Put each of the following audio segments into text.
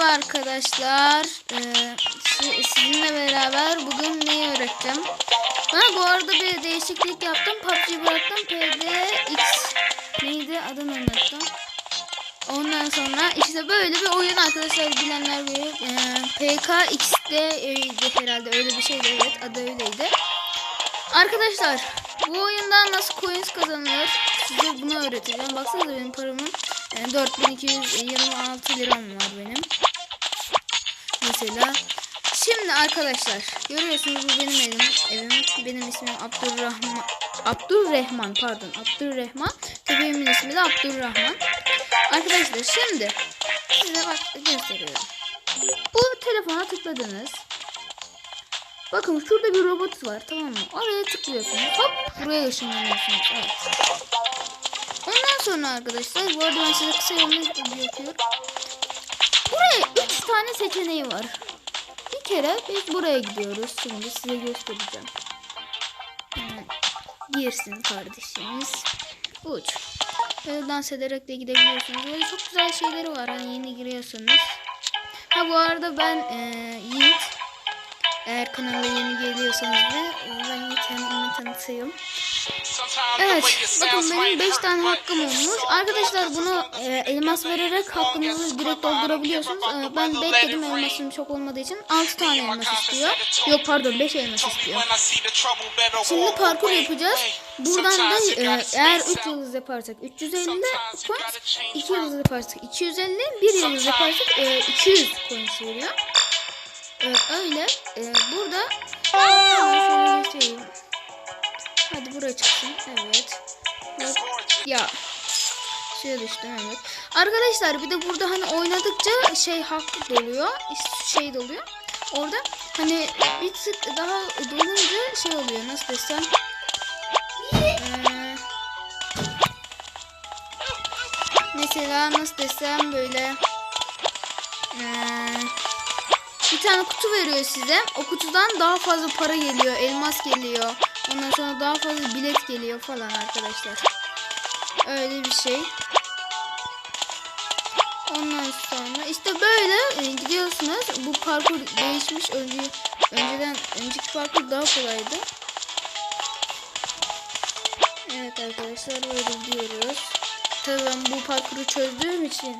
Merhaba arkadaşlar. Ee, si- sizinle beraber bugün neyi öğreteceğim? Ben bu arada bir değişiklik yaptım. PUBG bıraktım. PDX neydi adını unuttum. Ondan sonra işte böyle bir oyun arkadaşlar bilenler bilir. Ee, PKX'de herhalde öyle bir şeydi evet adı öyleydi. Arkadaşlar bu oyundan nasıl coins kazanılır size bunu öğreteceğim. Baksanıza benim paramın e, 4226 liram var benim. Mesela şimdi arkadaşlar görüyorsunuz bu benim evim. evim. Benim ismim Abdurrahman. Abdurrahman pardon Abdurrahman. Köpeğimin ismi de Abdurrahman. Arkadaşlar şimdi size bak gösteriyorum. Bu telefona tıkladınız. Bakın şurada bir robot var tamam mı? Oraya tıklıyorsunuz. Hop buraya ışınlanıyorsunuz. Evet. Ondan sonra arkadaşlar bu arada ben size kısa yolunu yapıyorum. Buraya 3 tane seçeneği var. Bir kere biz buraya gidiyoruz. Şimdi size göstereceğim. Hemen girsin kardeşimiz. Uç. Böyle dans ederek de gidebiliyorsunuz. Böyle çok güzel şeyleri var. Hani yeni giriyorsunuz. Ha bu arada ben eee Yiğit. Eğer kanala yeni geliyorsanız da e, ben Yiğit kendimi tanıtayım. Evet, bakın benim 5 tane hakkım olmuş. Arkadaşlar bunu e, elmas vererek hakkınızı direkt doldurabiliyorsunuz. E, ben bekledim elmasım çok olmadığı için 6 tane elmas istiyor. Yok pardon 5 elmas istiyor. Şimdi parkur yapacağız. Buradan da e, eğer 3 yıldız yaparsak 350 coins, 2 yıldız yaparsak 250, 1 yıldız yaparsak e, 200 coins veriyor. E, öyle. E, burada göstereyim. Hadi buraya çıksın. Evet. Hop. Ya. Suya düştüm evet. Arkadaşlar bir de burada hani oynadıkça şey hak doluyor. Şey doluyor. Orada hani bir tık daha dolunca şey oluyor. Nasıl desem. Ee, mesela nasıl desem böyle ee, bir tane kutu veriyor size. O kutudan daha fazla para geliyor. Elmas geliyor. Ondan sonra daha fazla bilet geliyor falan arkadaşlar. Öyle bir şey. Ondan sonra işte böyle e, gidiyorsunuz. Bu parkur değişmiş. Önce, önceden önceki parkur daha kolaydı. Evet arkadaşlar böyle gidiyoruz. Tabii ben bu parkuru çözdüğüm için.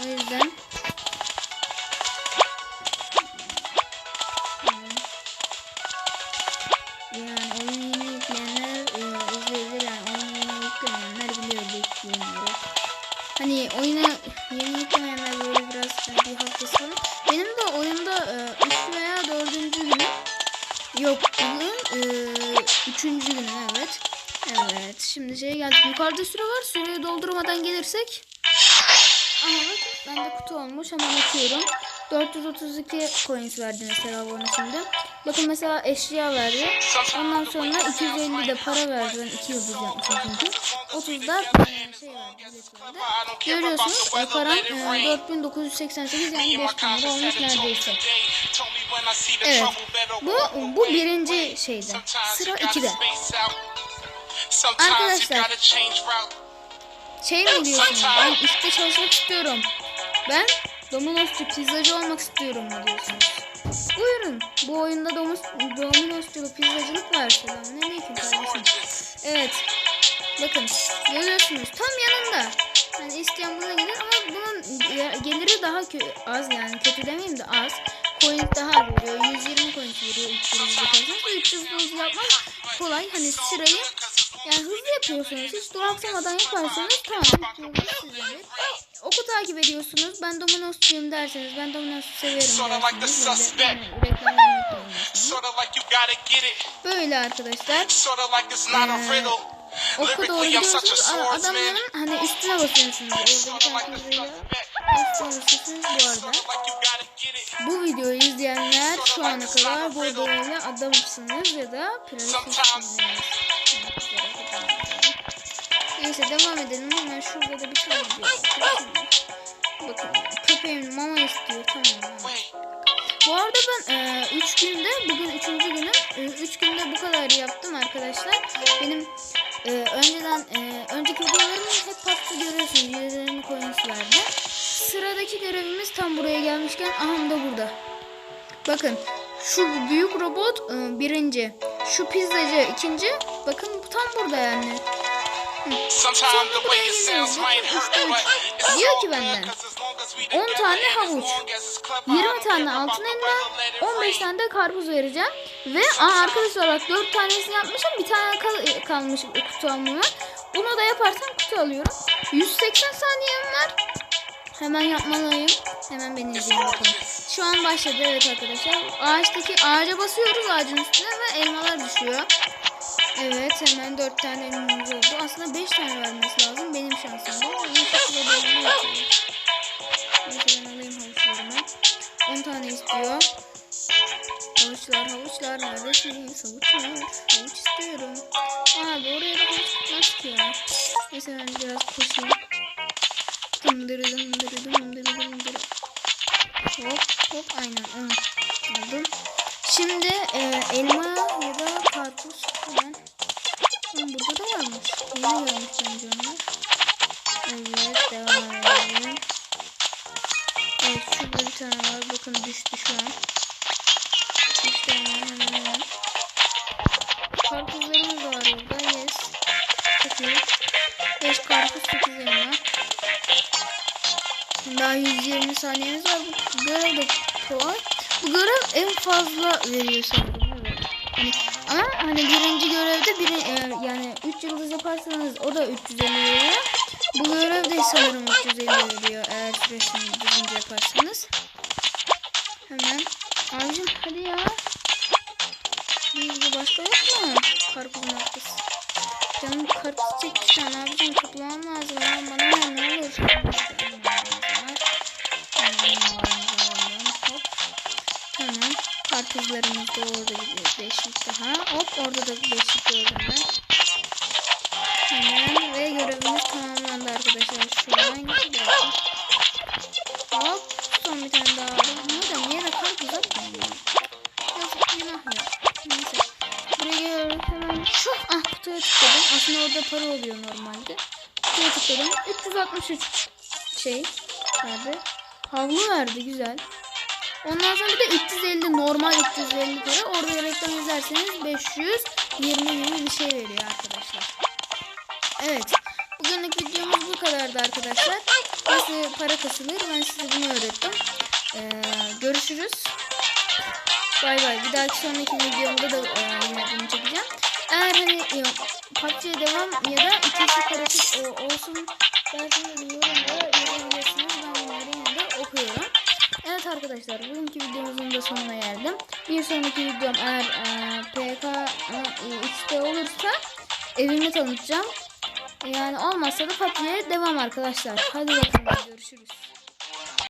O yüzden Yani oyun yeni yükleyenler e, izleyebilir. Yani oyun yeni yüklemeyenler biliyor oyunları. Hani oyuna yeni yüklemeyenler böyle biraz bir haftası falan. Benim de oyunda e, 3 veya 4. günü yok bugün e, 3. günü evet. Evet şimdi şeye geldik. Yukarıda süre var. Süreyi doldurmadan gelirsek Aha bak bende kutu olmuş hemen açıyorum. 432 coins verdi mesela bana şimdi. Bakın mesela eşya verdi. Ondan sonra 250 de para verdi. Ben 2 yıldız yapmışım çünkü. 30 da e, şey verdi. Görüyorsunuz e, param e, 4988 yani 5000 lira olmuş neredeyse. Evet. Bu bu birinci şeyde. Sıra 2'de. Arkadaşlar şey mi diyorsunuz? Ben işte çalışmak istiyorum. Ben Domino'sçu pizzacı olmak istiyorum mu diyorsunuz? Buyurun. Bu oyunda Domino's, Domino'sçuluk pizzacılık var. Ne diyeyim kardeşim? Evet. Bakın. Görüyorsunuz. Tam yanında. Yani isteyen buna gelir ama bunun geliri daha az yani. Kötü demeyeyim de az. Coin daha veriyor. 120 coin veriyor. 300 yaparsanız. 300 yapmak kolay. Hani sırayı yani hızlı yapıyorsunuz. Hiç duraksamadan yaparsanız tamam. Oku takip ediyorsunuz. Ben Domino's'cuyum derseniz ben Domino's'u seviyorum derseniz. Böyle, arkadaşlar. Ee, oku doğru gidiyorsunuz. A- Adamların hani üstüne basıyorsunuz. Orada bir tane bu arada. Bu videoyu izleyenler şu ana kadar bu böyle adamsınız ya da prensessiniz. Neyse devam edelim. Hemen şurada da bir tane diyor. Bakın köpeğim mama istiyor. Tamam. Bu arada ben 3 günde bugün 3. günüm. 3 günde bu kadar yaptım arkadaşlar. Benim e, önceden e, önceki videolarımı hep patlı görüyorsunuz. 120 coins verdi. sıradaki görevimiz tam buraya gelmişken aham da burada. Bakın şu büyük robot e, birinci. Şu pizzacı ikinci. Bakın tam burada yani. Sometimes the way it sounds might hurt, but it's Diyor ki benden 'cause as long as we 10 tane havuç, as long as it's clever, 20 tane altın elma, 15 tane de karpuz vereceğim. Ve aa, arkadaşlar bak 4 tanesini yapmışım. Bir tane kal- kalmış kutu almama. Bunu da yaparsam kutu alıyorum. 180 saniyem var. Hemen yapmalıyım. Hemen beni izleyin bakalım. Şu an başladı evet arkadaşlar. Ağaçtaki ağaca basıyoruz ağacın üstüne ve elmalar düşüyor. Evet hemen 4 tane elmamız oldu. Aslında 5 tane vermesi lazım. Benim şansım bu. Ama şurada böyle. Neyse ben alayım havuçlarımı. 10 tane istiyor. Havuçlar havuçlar neredesiniz? Havuçlar. Havuç istiyorum. Abi oraya da havuç tutmaz ki ya. Neyse ben biraz koşayım. Dındırı dındırı dındırı dındırı. Hop hop aynen onu aldım. Şimdi e, elma Daha 120 saniyemiz var. Bu görev de kolay. Bu görev en fazla veriyor sanırım. Hani, ama hani birinci görevde biri, e, yani 3 yıldız yaparsanız o da 350 veriyor. Bu görev de sanırım 350 veriyor eğer süresini düzgünce yaparsanız. Hemen. Abicim hadi ya. Bizde başka yok mu? Karpuzun haftası. Canım karpuz çekti şu an abicim toplamam lazım. Bana ne olur. Orada gidiyor. Beşlik daha. Hop orada da beşlik gördüm ben. Hemen ve görevimiz tamamlandı arkadaşlar. Şuradan gidiyoruz. Hop. Son bir tane daha aldım. Madem yere karpuz atmıyor. Yazık günah ya. Neyse. Buraya geliyorum hemen şu ah kutuya tıkladım. Aslında orada para oluyor normalde. Kutuya tıkladım. 363 şey verdi. Havlu verdi güzel. Ondan sonra bir de 350 normal 350 para. Orada reklam izlerseniz 520 gibi bir şey veriyor arkadaşlar. Evet. Bugünlük videomuz bu kadardı arkadaşlar. Nasıl para kasılır ben size bunu öğrettim. Ee, görüşürüz. Bay bay. Bir dahaki sonraki videomda da e, yine bunu çekeceğim. Eğer hani e, PUBG'ye devam ya da ikisi karışık e, olsun derseniz yorumlara yazabilirsiniz. Ben bunları yine de okuyorum. Evet arkadaşlar bugünkü videomuzun da sonuna geldim. Bir sonraki videom eğer e, PK e, olursa evimi tanıtacağım. Yani olmazsa da PUBG'ye devam arkadaşlar. Hadi bakalım görüşürüz.